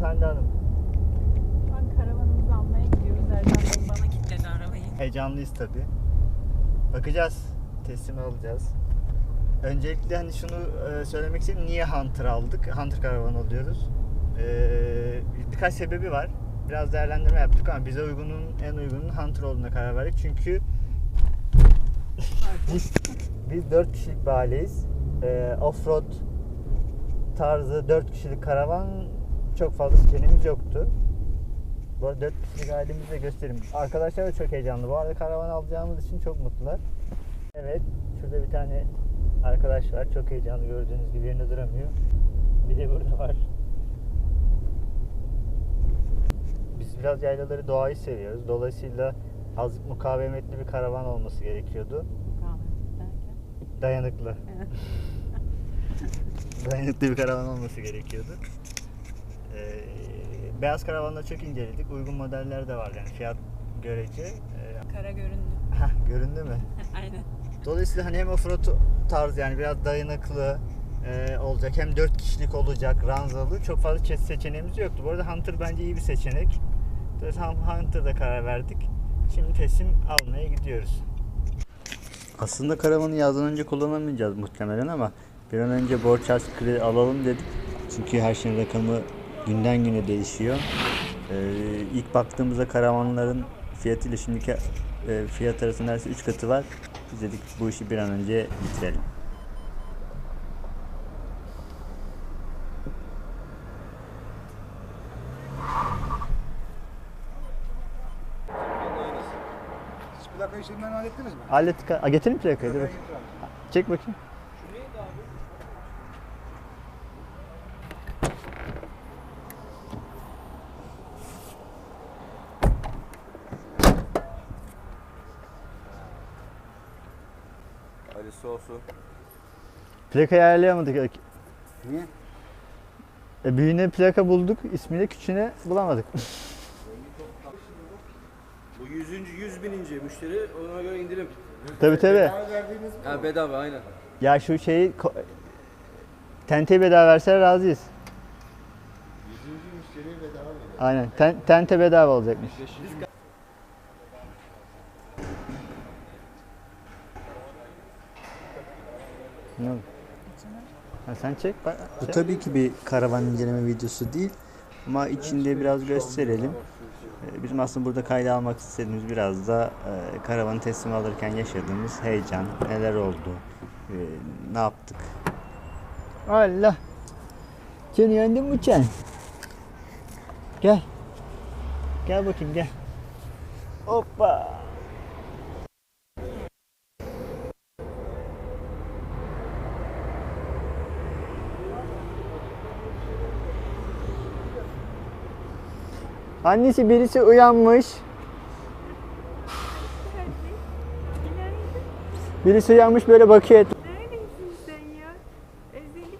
Evet Hande Hanım. Şu an karavanımızı almaya gidiyoruz. Erdem Bey bana kilitledi arabayı. Heyecanlıyız tabi. Bakacağız. Teslim alacağız. Öncelikle hani şunu e, söylemek istedim. Niye Hunter aldık? Hunter karavan alıyoruz. Ee, birkaç sebebi var. Biraz değerlendirme yaptık ama bize uygunun en uygunun Hunter olduğuna karar verdik. Çünkü biz, biz 4 kişilik bir aileyiz. Ee, offroad tarzı 4 kişilik karavan çok fazla seçeneğimiz yoktu. Bu arada 4 kişilik ailemizi de göstereyim. Arkadaşlar da çok heyecanlı. Bu arada karavan alacağımız için çok mutlular. Evet, şurada bir tane arkadaş var. Çok heyecanlı gördüğünüz gibi yerinde duramıyor. Bir de burada var. Biz biraz yaylaları doğayı seviyoruz. Dolayısıyla azıcık mukavemetli bir karavan olması gerekiyordu. Dayanıklı. dayanıklı bir karavan olması gerekiyordu. Ee, beyaz karavanları çok inceledik. Uygun modeller de var yani fiyat görece. Ee, Kara göründü. heh, göründü mü? Aynen. Dolayısıyla hani hem offroad tarzı yani biraz dayanıklı e, olacak hem 4 kişilik olacak ranzalı çok fazla çe- seçeneğimiz yoktu. Bu arada Hunter bence iyi bir seçenek. Dolayısıyla Hunter'da karar verdik. Şimdi teslim almaya gidiyoruz. Aslında karavanı yazdan önce kullanamayacağız muhtemelen ama bir an önce borç harç kredi alalım dedik. Çünkü her şeyin rakamı günden güne değişiyor. Ee, ilk baktığımızda karavanların fiyatıyla şimdiki e, fiyat arasında neredeyse 3 katı var. Biz dedik bu işi bir an önce bitirelim. Plaka işlerinden hallettiniz mi? Hallettik. Ha, getireyim plakayı. Dur bakayım. Çek bakayım. Ali'si olsun. Plakayı ayarlayamadık. Niye? E, büyüğüne plaka bulduk. ismini küçüğüne bulamadık. Bu 100. 100 bininci müşteri ona göre indirim. tabi tabi. Ha bedava aynen. Ya şu şeyi ko- tente bedava verseler razıyız. Aynen. Ten, tente bedava olacakmış. Ne oldu? Ha, sen çek. Bak, Bu tabii ki bir karavan inceleme videosu değil. Ama içinde biraz gösterelim. Ee, Bizim aslında burada kayda almak istediğimiz biraz da e, karavanı teslim alırken yaşadığımız heyecan, neler oldu, e, ne yaptık. Allah. Seni yendin mi sen? Gel. Gel bakayım gel. Hoppa. Annesi birisi uyanmış. Birisi uyanmış böyle bakıyor. Neredesin sen ya? Özellik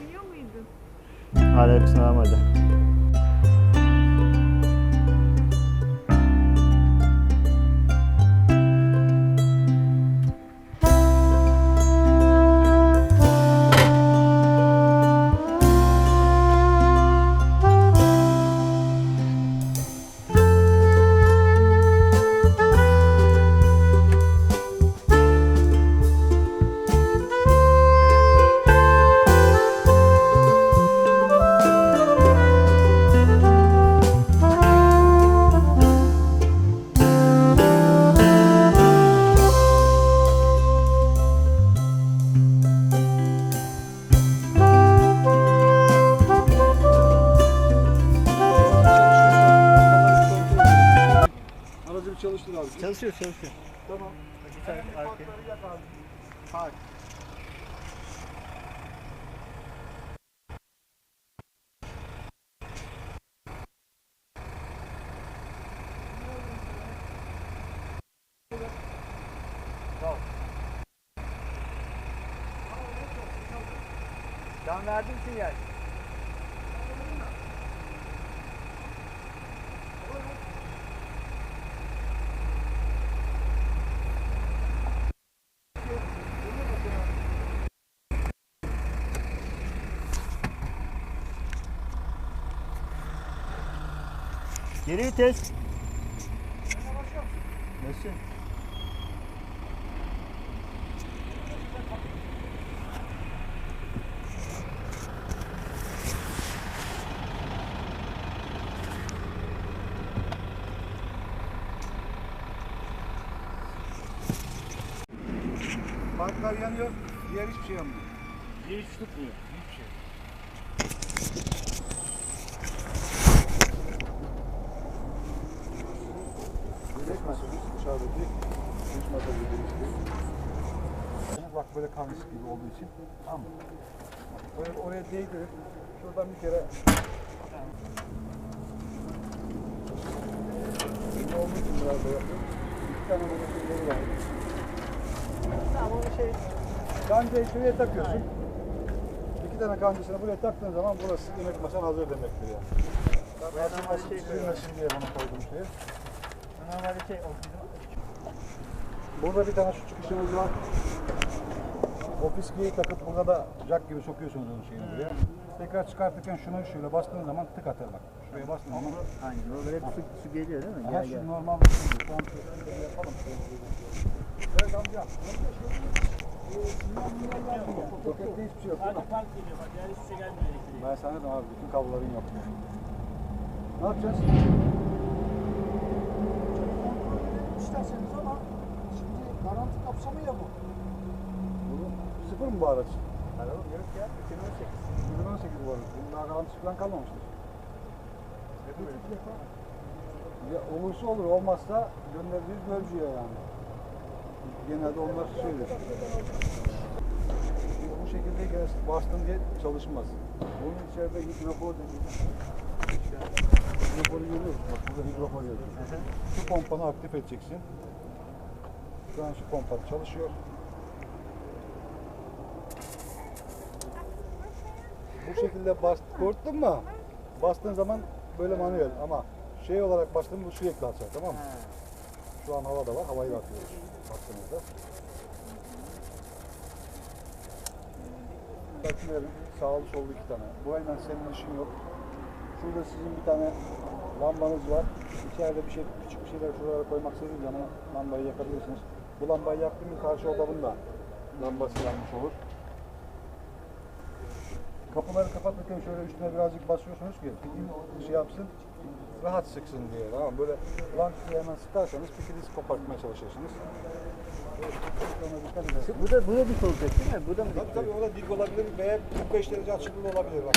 uyuyor muydun? Hala hepsini almadı. Çalışıyor çalışıyor. Tamam. Patları yak abi. Hadi. Ben verdim sinyal. Geri vites. Nasıl? Parklar yanıyor. Diğer hiçbir şey yanmıyor. Geri hiç tutmuyor. Hiçbir şey. Yedek dışarıdaki üç masa dediğimiz Bak böyle kanlısı gibi olduğu için. Tamam mı? Böyle oraya değdirip şuradan bir kere ne olduğu için biraz da yapıyorum. İki tane böyle şeyleri var. Tamam onu şey Kancayı şuraya takıyorsun. İki tane kancasını buraya taktığın zaman burası yemek masan hazır demektir yani. Ben normalde şey koydum şeye. Normalde şey o bizim Burada bir tane şu çıkışımız var. Ofis giyi takıp burada da jack gibi sokuyorsunuz onun şeyini buraya. Tekrar çıkartırken şunu şöyle bastığın zaman tık atar bak. Şuraya bastığın zaman. Aynen. Böyle hep su, su geliyor değil mi? Gel şu gel. normal bir şey. Şu an şöyle yapalım. Evet amca. Sokakta hiçbir şey yok mi? Fark geliyor bak yani hiçbir şey gelmiyor. Ben sana dedim abi bütün kabloların yok. Ne yapacağız? isterseniz ama şimdi garanti kapsamı ya bu. Sıfır mı bu araç? Araba yok ya. 2018. 2018 bu arada. Bunun daha garantisi falan kalmamıştır. Ya olursa olur, olmazsa gönderdiğiniz bölücüye yani. Genelde onlar söyler. Bu şekilde gene bastın diye çalışmaz. Bunun içeride hidrofor dediğimiz hidroforu görüyoruz. Bak burada hidrofor yazıyor. Şu pompanı aktif edeceksin. Şu an şu pompa çalışıyor. Bu şekilde bas, korktun mu? Bastığın zaman böyle manuel ama şey olarak bastığın bu sürekli açar tamam mı? Şu an havada var, havayı da atıyoruz bastığınızda. Bakın sağlı sollu iki tane. Bu aynen senin işin yok. Şurada sizin bir tane lambanız var. İçeride bir şey, küçük bir şeyler şuralara koymak istediğiniz zaman lambayı yakabilirsiniz. Bu lambayı yaktığınız karşı odamın da lambası yanmış olur. Kapıları kapatırken şöyle üstüne birazcık basıyorsunuz ki şey yapsın, rahat sıksın diye. Tamam mı? böyle lanç diye hemen sıkarsanız pikinizi kopartmaya çalışırsınız. Bu da bu da dik olacak değil mi? Bu da mı? Tabii tabii o da dik olabilir veya 45 derece açıklığı olabilir bak.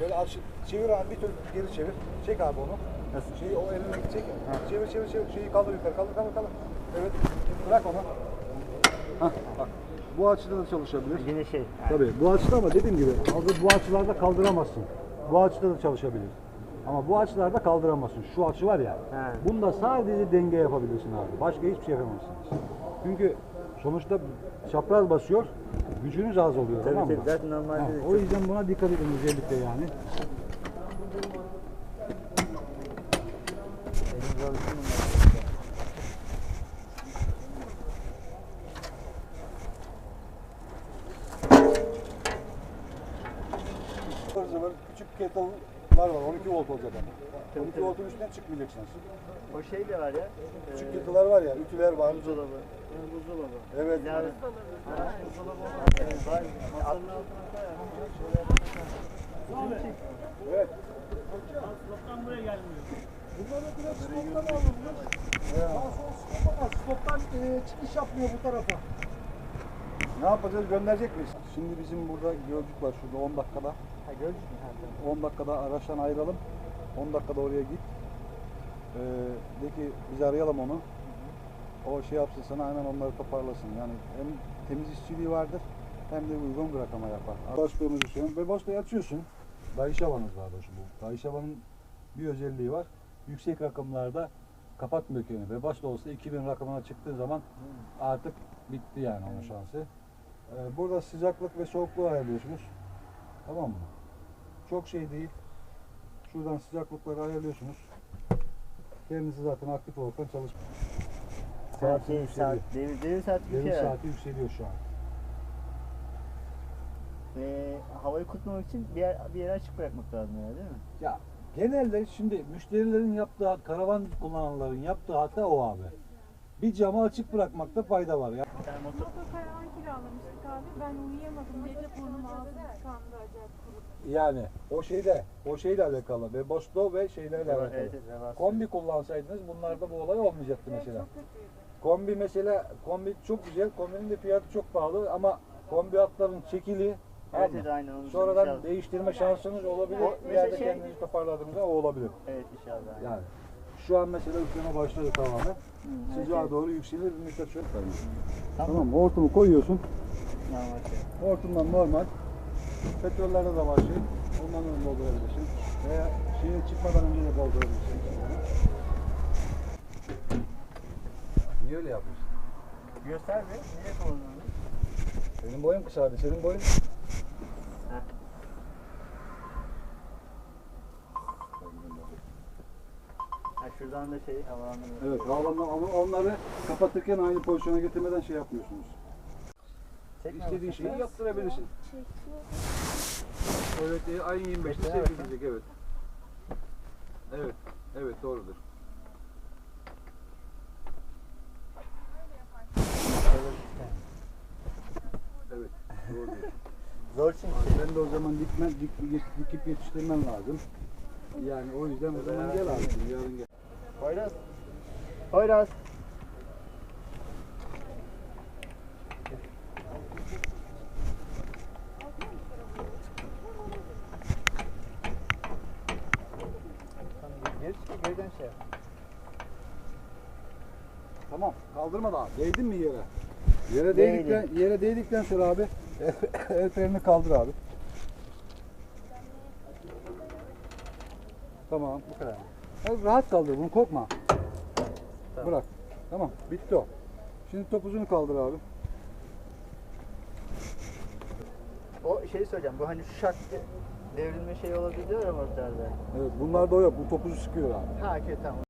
Böyle aç, çevir abi bir türlü geri çevir. Çek abi onu. Nasıl? Şeyi o eline çek. Çevir çevir çevir. Şeyi kaldır yukarı. Kaldır kaldır kaldır. Evet. Bırak onu. Hah bak. Bu açıda da çalışabilir. Yine şey. Tabii bu açıda ama dediğim gibi hazır bu açılarda kaldıramazsın. Bu açıda da çalışabilir. Ama bu açılarda kaldıramazsın. Şu açı var ya. He. Bunda sadece denge yapabilirsin abi. Başka hiçbir şey yapamazsınız. Çünkü sonuçta çapraz basıyor. Gücünüz az oluyor Tabii tamam mı? tabii. Normalde Ha, o yüzden buna dikkat edin özellikle yani. Zıvır küçük kettle'lar var. 12 volt olacak ama. Tabii, 12 tabii. voltun üstüne çıkmayacaksınız. O şey de var ya. Küçük e, kettle'lar var ya, ütüler var. buzdolabı. E, buzdolabı. Evet. Buzdolabı var. Masanın altına. Evet. Stoptan buraya gelmiyor. Bunları direkt stoptan alınmış. Daha sonra. Stoptan e, çıkış yapmıyor bu tarafa. Ne yapacağız? Gönderecek miyiz? Şimdi bizim burada Gölcük var şurada 10 dakikada. Ha gördün mü? Ha, tamam. 10 dakikada araçtan ayıralım. 10 dakikada oraya git. Ee, de ki biz arayalım onu. O şey yapsın sana hemen onları toparlasın. Yani hem temiz işçiliği vardır hem de uygun bir rakama yapar. Başlığımızı söyleyeyim. Ve başlığı açıyorsun. Dayışavanız daha doğrusu bu. Dayışavanın bir özelliği var. Yüksek rakımlarda kapatmıyor kendini. Ve başta olsa 2000 rakamına çıktığı zaman artık bitti yani onun şansı. Ee, burada sıcaklık ve soğukluğu ayarlıyorsunuz. Tamam mı? Çok şey değil. Şuradan sıcaklıkları ayarlıyorsunuz. Kendisi zaten aktif olarak çalışmıyor. Saat, yükseliyor. saat, devir, devir saati bir Devir saati yükseliyor şu an. Ve havayı kutmamak için bir, yer, bir yere açık bırakmak lazım yani değil mi? Ya Genelde şimdi müşterilerin yaptığı, karavan kullananların yaptığı hata o abi. Bir camı açık bırakmakta fayda var ya. Motor Motokaravan kiralamıştık abi. Ben uyuyamadım. Gece burnum ağzım tıkandı acayip kurup. Yani o şeyde, o şeyle alakalı. Ve Bosto ve şeylerle Evet, alakalı. evet, evet. Kombi kullansaydınız bunlarda bu olay olmayacaktı Evet, mesela. çok kötüydü. Kombi mesela, kombi çok güzel. Kombinin de fiyatı çok pahalı ama kombi atların çekili Evet, Tamam evet, mı? aynen onu Sonradan inşallah. değiştirme şansınız olabilir. O Bir yerde şey- kendinizi toparladığınızda o olabilir. Evet inşallah. Yani şu an mesela üfleme başladı tamamen. Sıcağa evet. doğru yükselir bir müddet şöyle Tamam. Tamam hortumu koyuyorsun. Normal şey. Hortumdan normal. Petrollerde de var şey. Ondan da doldurabilirsin. Veya şeye çıkmadan önce de doldurabilirsin. Niye öyle yapıyorsun? Göster bir. Nereye kullanıyorsun? Benim boyum kısa hadi. Senin boyun Ha şuradan da şey havalandırma. Evet, havalanma ama onları kapatırken aynı pozisyona getirmeden şey yapmıyorsunuz. Çekme İstediğin şeyi yaptırabilirsin. Evet, ayın 25'te Bekle, sevk edilecek, evet. Evet, evet doğrudur. Evet, doğrudur. Zor çünkü. Sen de o zaman dikmen, dik, dikip yetiştirmen lazım. Yani o yüzden o zaman gel abi, yarın gel. Poyraz. Poyraz. Tamam, geri çık, geriden şey yap. Tamam, kaldırma daha. Değdin mi yere? Yere değdikten, yere değdikten sonra abi, el frenini kaldır abi. Tamam. Bu kadar. Abi rahat kaldır bunu korkma. Tamam. Bırak. Tamam bitti o. Şimdi topuzunu kaldır abi. O şey söyleyeceğim. Bu hani şu şak devrilme şey olabiliyor ya motorda. Evet bunlarda o yok. Bu topuzu sıkıyor abi. Ha okey tamam.